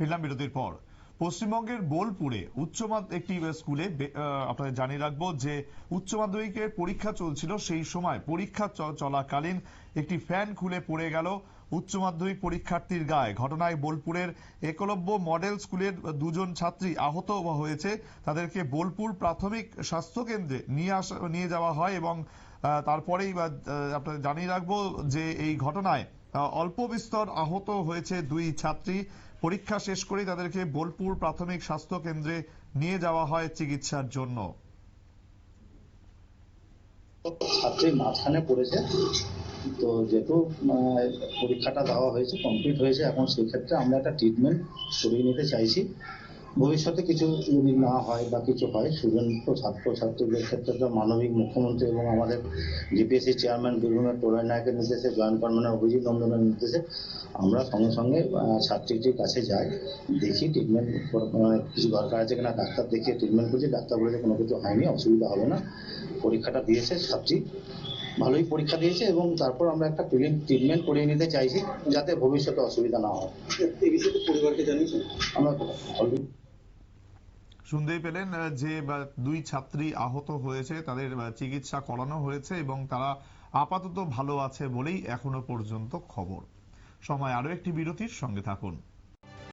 ফিরলাম বিরতির পর। পশ্চিমবঙ্গের বোলপুরে উচ্চ একটি স্কুলে আপনাদের জানিয়ে রাখব যে উচ্চ মাধ্যমিকের পরীক্ষা চলছিল সেই সময়। পরীক্ষা চলাকালীন একটি ফ্যান খুলে পড়ে গেল উচ্চ মাধ্যমিক পরীক্ষার্থীর গায়ে। ঘটনায় বোলপুরের একলব্য মডেল স্কুলের দুজন ছাত্রী আহত হয়েছে। তাদেরকে বোলপুর প্রাথমিক স্বাস্থ্য কেন্দ্রে নিয়ে আসা, নিয়ে যাওয়া হয় এবং তারপরেই আপনাদের জানিয়ে রাখব যে এই ঘটনায় অল্প বিস্তর আহত হয়েছে দুই ছাত্রী। পরীক্ষা শেষ করেই তাদেরকে বোলপুর প্রাথমিক স্বাস্থ্য কেন্দ্রে নিয়ে যাওয়া হয় চিকিৎসার জন্য। ছাত্রীর মাঝখানে পড়েছে। তো যেহেতু পরীক্ষাটা দেওয়া হয়েছে কমপ্লিট হয়েছে, এখন সেই ক্ষেত্রে আমরা একটা ট্রিটমেন্ট করিয়ে নিতে চাইছি। ভবিষ্যতে কিছু যদি না হয় বা কিছু হয় স্টুডেন্ট ছাত্র, ছাত্রীদের ক্ষেত্রে তো মানবিক মুখ্যমন্ত্রী এবং আমাদের ডিপিএসসি চেয়ারম্যান বীরভূমের প্রলয় নায়কের নির্দেশে জয়েন্ট কনভেনার অভিজিৎ নন্দনের নির্দেশে আমরা সঙ্গে সঙ্গে ছাত্রীটির কাছে যাই, দেখি ট্রিটমেন্ট কিছু দরকার আছে কিনা, ডাক্তার দেখিয়ে ট্রিটমেন্ট করছি, ডাক্তার বলেছে কোনো কিছু হয়নি, অসুবিধা হবে না। পরীক্ষাটা দিয়েছে ছাত্রী। ভালোই পরীক্ষা দিয়েছে এবং তারপর আমরা একটা ট্রিটমেন্ট করিয়ে নিতে চাইছি যাতে ভবিষ্যতে অসুবিধা না হয়। এই বিষয়ে পরিবারকে জানিয়েছেন আমরা অলরেডি শুনতেই পেলেন যে দুই ছাত্রী আহত হয়েছে তাদের চিকিৎসা করানো হয়েছে এবং তারা আপাতত ভালো আছে বলেই এখনও পর্যন্ত খবর। সময় আরও একটি বিরতির সঙ্গে থাকুন।